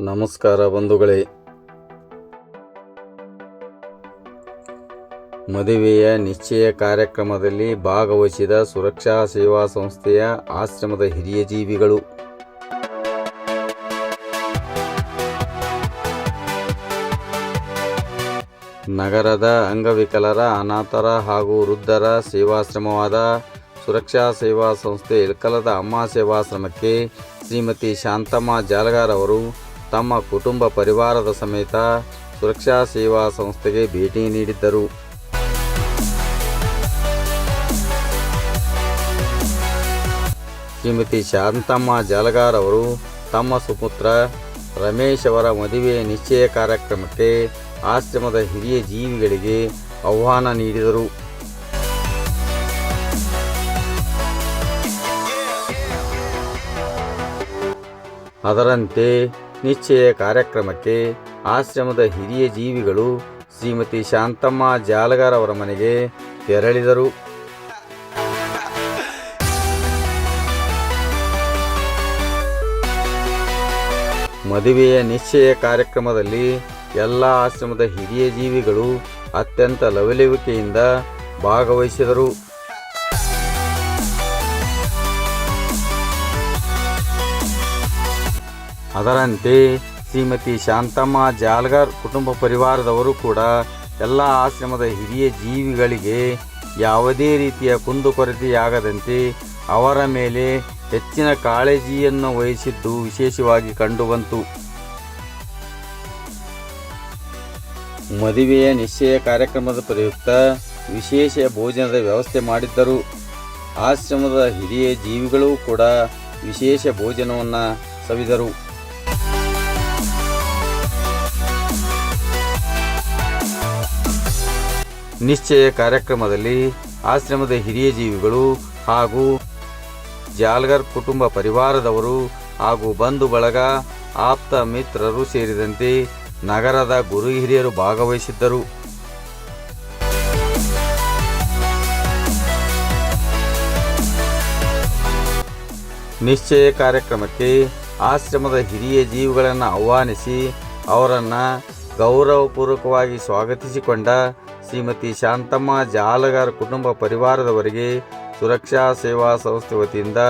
ನಮಸ್ಕಾರ ಬಂಧುಗಳೇ. ಮದುವೆಯ ನಿಶ್ಚಯ ಕಾರ್ಯಕ್ರಮದಲ್ಲಿ ಭಾಗವಹಿಸಿದ ಸುರಕ್ಷಾ ಸೇವಾ ಸಂಸ್ಥೆಯ ಆಶ್ರಮದ ಹಿರಿಯ ಜೀವಿಗಳು. ನಗರದ ಅಂಗವಿಕಲರ, ಅನಾಥರ ಹಾಗೂ ವೃದ್ಧರ ಸೇವಾಶ್ರಮವಾದ ಸುರಕ್ಷಾ ಸೇವಾ ಸಂಸ್ಥೆ ಇಳಕಲದ ಅಮ್ಮ ಸೇವಾಶ್ರಮಕ್ಕೆ ಶ್ರೀಮತಿ ಶಾಂತಮ್ಮ ಜಾಲಗಾರ್ ಅವರು ತಮ್ಮ ಕುಟುಂಬ ಪರಿವಾರದ ಸಮೇತ ಸುರಕ್ಷಾ ಸೇವಾ ಸಂಸ್ಥೆಗೆ ಭೇಟಿ ನೀಡಿದ್ದರು. ಶ್ರೀಮತಿ ಶಾಂತಮ್ಮ ಜಾಲಗಾರ್ ಅವರು ತಮ್ಮ ಸುಪುತ್ರ ರಮೇಶ್ ಅವರ ಮದುವೆ ನಿಶ್ಚಯ ಕಾರ್ಯಕ್ರಮಕ್ಕೆ ಆಶ್ರಮದ ಹಿರಿಯ ಜೀವಿಗಳಿಗೆ ಆಹ್ವಾನ ನೀಡಿದರು. ಅದರಂತೆ ನಿಶ್ಚಯ ಕಾರ್ಯಕ್ರಮಕ್ಕೆ ಆಶ್ರಮದ ಹಿರಿಯ ಜೀವಿಗಳು ಶ್ರೀಮತಿ ಶಾಂತಮ್ಮ ಜಾಲಗಾರ್ ಅವರ ಮನೆಗೆ ತೆರಳಿದರು. ಮದುವೆಯ ನಿಶ್ಚಯ ಕಾರ್ಯಕ್ರಮದಲ್ಲಿ ಎಲ್ಲ ಆಶ್ರಮದ ಹಿರಿಯ ಜೀವಿಗಳು ಅತ್ಯಂತ ಲವಲವಿಕೆಯಿಂದ ಭಾಗವಹಿಸಿದರು. ಅದರಂತೆ ಶ್ರೀಮತಿ ಶಾಂತಮ್ಮ ಜಾಲ್ಗಾರ್ ಕುಟುಂಬ ಪರಿವಾರದವರು ಕೂಡ ಎಲ್ಲ ಆಶ್ರಮದ ಹಿರಿಯ ಜೀವಿಗಳಿಗೆ ಯಾವುದೇ ರೀತಿಯ ಕುಂದುಕೊರತೆಯಾಗದಂತೆ ಅವರ ಮೇಲೆ ಹೆಚ್ಚಿನ ಕಾಳಜಿಯನ್ನು ವಹಿಸಿದ್ದು ವಿಶೇಷವಾಗಿ ಕಂಡುಬಂತು. ಮದುವೆಯ ನಿಶ್ಚಯ ಕಾರ್ಯಕ್ರಮದ ಪ್ರಯುಕ್ತ ವಿಶೇಷ ಭೋಜನದ ವ್ಯವಸ್ಥೆ ಮಾಡಿದ್ದರು. ಆಶ್ರಮದ ಹಿರಿಯ ಜೀವಿಗಳು ಕೂಡ ವಿಶೇಷ ಭೋಜನವನ್ನು ಸವಿದರು. ನಿಶ್ಚಯ ಕಾರ್ಯಕ್ರಮದಲ್ಲಿ ಆಶ್ರಮದ ಹಿರಿಯ ಜೀವಿಗಳು ಹಾಗೂ ಜಾಲ್ಗರ್ ಕುಟುಂಬ ಪರಿವಾರದವರು ಹಾಗೂ ಬಂಧು ಬಳಗ, ಆಪ್ತ ಮಿತ್ರರು ಸೇರಿದಂತೆ ನಗರದ ಗುರು ಹಿರಿಯರು ಭಾಗವಹಿಸಿದ್ದರು. ನಿಶ್ಚಯ ಕಾರ್ಯಕ್ರಮಕ್ಕೆ ಆಶ್ರಮದ ಹಿರಿಯ ಜೀವಿಗಳನ್ನು ಆಹ್ವಾನಿಸಿ ಅವರನ್ನು ಗೌರವಪೂರ್ವಕವಾಗಿ ಸ್ವಾಗತಿಸಿಕೊಂಡ ಶ್ರೀಮತಿ ಶಾಂತಮ್ಮ ಜಾಲಗಾರ ಕುಟುಂಬ ಪರಿವಾರದವರಿಗೆ ಸುರಕ್ಷಾ ಸೇವಾ ಸಂಸ್ಥೆ ವತಿಯಿಂದ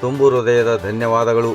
ತುಂಬು ಹೃದಯದ ಧನ್ಯವಾದಗಳು.